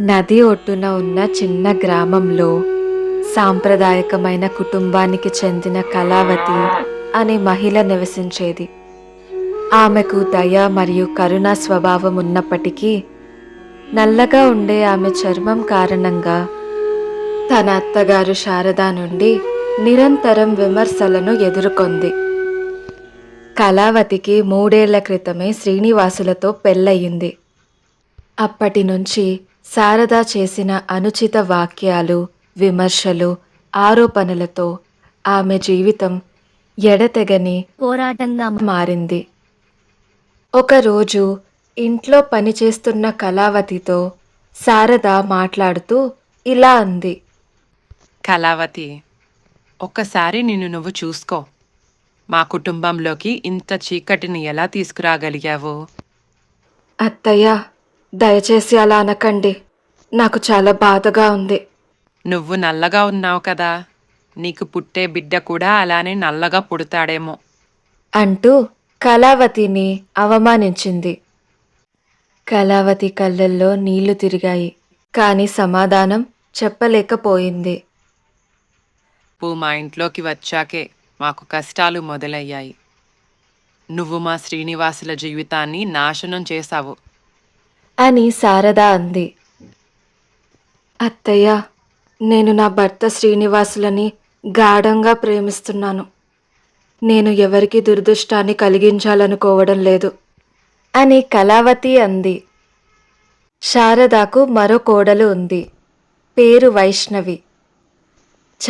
నది ఒడ్డున ఉన్న చిన్న గ్రామంలో సాంప్రదాయకమైన కుటుంబానికి చెందిన కళావతి అనే మహిళ నివసించేది. ఆమెకు దయ మరియు కరుణ స్వభావం ఉన్నప్పటికీ నల్లగా ఉండే ఆమె చర్మం కారణంగా తన అత్తగారు శారద నుండి నిరంతరం విమర్శలను ఎదుర్కొంది. కళావతికి మూడేళ్ళ క్రితమే శ్రీనివాసులతో పెళ్ళయింది. అప్పటి నుంచి శారద చేసిన అనుచిత వాక్యాలు విమర్శలు ఆరోపణలతో ఆమె జీవితం ఎడతెగని పోరాటంగా మారింది. ఒకరోజు ఇంట్లో పనిచేస్తున్న కళావతితో శారద మాట్లాడుతూ ఇలా అంది. కళావతి ఒక్కసారి నిన్ను నువ్వు చూసుకో. మా కుటుంబంలోకి ఇంత చీకటిని ఎలా తీసుకురాగలిగావు? అత్తయ్య దయచేసి అలా అనకండి. నాకు చాలా బాధగా ఉంది. నువ్వు నల్లగా ఉన్నావు కదా. నీకు పుట్టే బిడ్డ కూడా అలానే నల్లగా పుడతాడేమో. అంటూ కళావతిని అవమానించింది. కళావతి కళ్ళల్లో నీళ్ళు తిరిగాయి. కాని సమాధానం చెప్పలేకపోయింది. నువ్వు మా ఇంట్లోకి వచ్చాకే మాకు కష్టాలు మొదలయ్యాయి. నువ్వు మా శ్రీనివాసుల జీవితాన్ని నాశనం చేశావు. అని శారద అంది. అత్తయ్య నేను నా భర్త శ్రీనివాసులని గాఢంగా ప్రేమిస్తున్నాను. నేను ఎవరికి దురదృష్టాన్ని కలిగించాలనుకోవడం లేదు అని కళావతి అంది. శారదకు మరో కోడలు ఉంది. పేరు వైష్ణవి.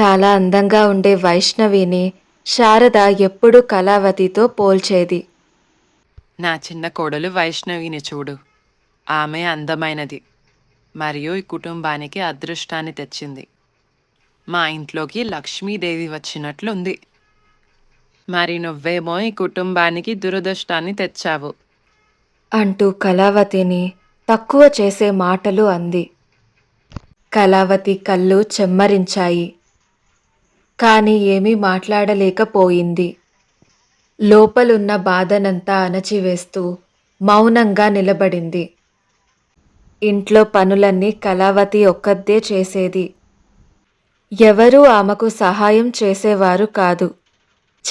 చాలా అందంగా ఉండే వైష్ణవిని శారద ఎప్పుడూ కళావతితో పోల్చేది. నా చిన్న కోడలు వైష్ణవిని చూడు. ఆమె అందమైనది. మరియు ఈ కుటుంబానికి అదృష్టాన్ని తెచ్చింది. మా ఇంట్లోకి లక్ష్మీదేవి వచ్చినట్లుంది. మరి నువ్వేమో ఈ కుటుంబానికి దురదృష్టాన్ని తెచ్చావు. అంటూ కళావతిని తక్కువ చేసే మాటలు అంది. కళావతి కళ్ళు చెమ్మరించాయి. కాని ఏమీ మాట్లాడలేకపోయింది. లోపలున్న బాధనంతా అణచివేస్తూ మౌనంగా నిలబడింది. ఇంట్లో పనులన్నీ కళావతి ఒక్కద్దే చేసేది. ఎవరూ ఆమెకు సహాయం చేసేవారు కాదు.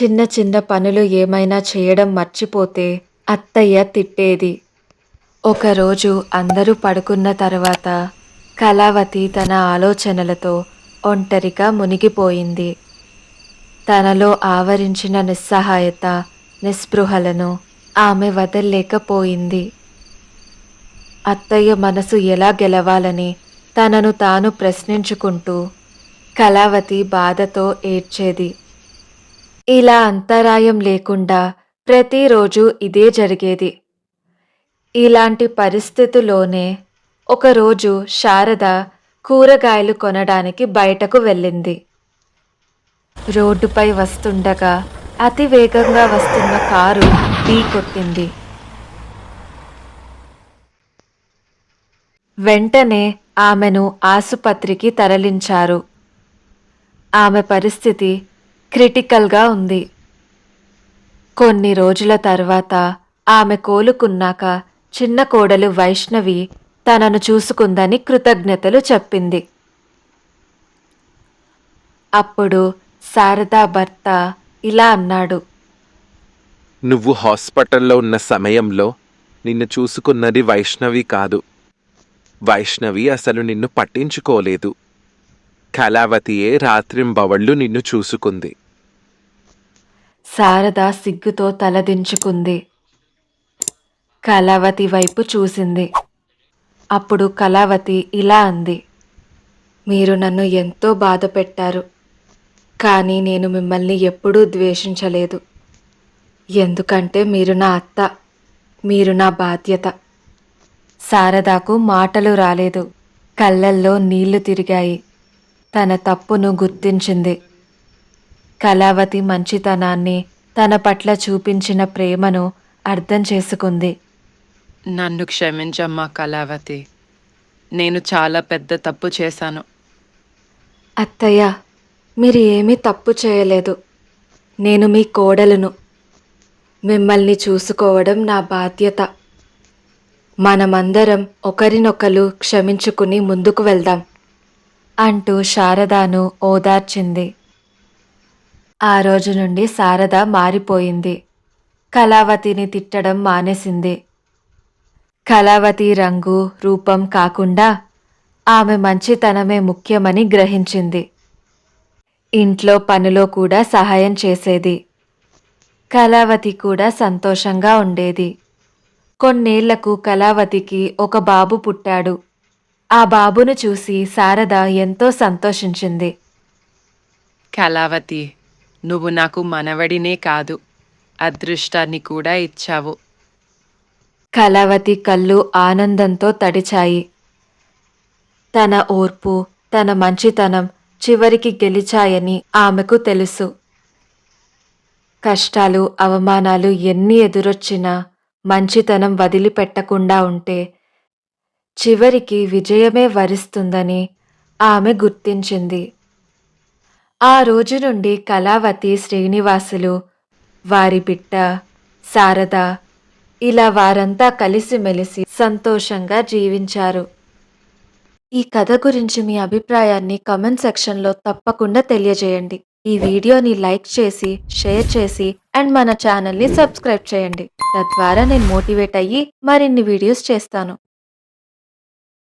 చిన్న చిన్న పనులు ఏమైనా చేయడం మర్చిపోతే అత్తయ్య తిట్టేది. ఒకరోజు అందరూ పడుకున్న తర్వాత కళావతి తన ఆలోచనలతో ఒంటరిగా మునిగిపోయింది. తనలో ఆవరించిన నిస్సహాయత నిస్పృహలను ఆమె వదల్లేకపోయింది. అత్తయ్య మనసు ఎలా గెలవాలని తనను తాను ప్రశ్నించుకుంటూ కళావతి బాధతో ఏడ్చేది. ఇలా అంతరాయం లేకుండా ప్రతిరోజు ఇదే జరిగేది. ఇలాంటి పరిస్థితిలోనే ఒకరోజు శారద కూరగాయలు కొనడానికి బయటకు వెళ్ళింది. రోడ్డుపై వస్తుండగా అతి వేగంగా వస్తున్న కారు ఢీ వెంటనే ఆమెను ఆసుపత్రికి తరలించారు. ఆమె పరిస్థితి క్రిటికల్గా ఉంది. కొన్ని రోజుల తర్వాత ఆమె కోలుకున్నాక చిన్న కోడలు వైష్ణవి తనను చూసుకుందని కృతజ్ఞతలు చెప్పింది. అప్పుడు శారదా భర్త ఇలా అన్నాడు. నువ్వు హాస్పిటల్లో ఉన్న సమయంలో నిన్ను చూసుకున్నది వైష్ణవి కాదు. వైష్ణవి అసలు నిన్ను పట్టించుకోలేదు. కళావతియే రాత్రింబవళ్ళు నిన్ను చూసుకుంది. శారద సిగ్గుతో తలదించుకుంది. కళావతి వైపు చూసింది. అప్పుడు కళావతి ఇలా అంది. మీరు నన్ను ఎంతో బాధ పెట్టారు. కానీ నేను మిమ్మల్ని ఎప్పుడూ ద్వేషించలేదు. ఎందుకంటే మీరు నా అత్త మీరు నా బాధ్యత. శారదాకు మాటలు రాలేదు. కళ్ళల్లో నీళ్ళు తిరిగాయి. తన తప్పును గుర్తించింది. కళావతి మంచితనాన్ని తన పట్ల చూపించిన ప్రేమను అర్థం చేసుకుంది. నన్ను క్షమించమ్మా కళావతి. నేను చాలా పెద్ద తప్పు చేశాను. అత్తయ్య మీరు ఏమీ తప్పు చేయలేదు. నేను మీ కోడలను. మిమ్మల్ని చూసుకోవడం నా బాధ్యత. మనమందరం ఒకరినొకరు క్షమించుకుని ముందుకు వెళ్దాం అంటూ శారదాను ఓదార్చింది. ఆ రోజు నుండి శారద మారిపోయింది. కళావతిని తిట్టడం మానేసింది. కళావతి రంగు రూపం కాకుండా ఆమె మంచితనమే ముఖ్యమని గ్రహించింది. ఇంట్లో పనిలో కూడా సహాయం చేసేది. కళావతి కూడా సంతోషంగా ఉండేది. కొన్నేళ్ళకు కళావతికి ఒక బాబు పుట్టాడు. ఆ బాబును చూసి శారద ఎంతో సంతోషించింది. కళావతి నువ్వు నాకు మనవడినే కాదు అదృష్టాన్ని కూడా ఇచ్చావు. కళావతి కళ్ళు ఆనందంతో తడిచాయి. తన ఓర్పు తన మంచితనం చివరికి గెలిచాయని ఆమెకు తెలుసు. కష్టాలు అవమానాలు ఎన్ని ఎదురొచ్చినా మంచితనం వదిలిపెట్టకుండా ఉంటే చివరికి విజయమే వరిస్తుందని ఆమె గుర్తించింది. ఆ రోజు నుండి కళావతి శ్రీనివాసులు వారి బిడ్డ శారద ఇలా వారంతా కలిసిమెలిసి సంతోషంగా జీవించారు. ఈ కథ గురించి మీ అభిప్రాయాన్ని కమెంట్ సెక్షన్లో తప్పకుండా తెలియజేయండి. ఈ వీడియోని లైక్ చేసి షేర్ చేసి అండ్ మన ఛానల్ని సబ్స్క్రైబ్ చేయండి. తద్వారా నేను మోటివేట్ అయ్యి మరిన్ని వీడియోస్ చేస్తాను.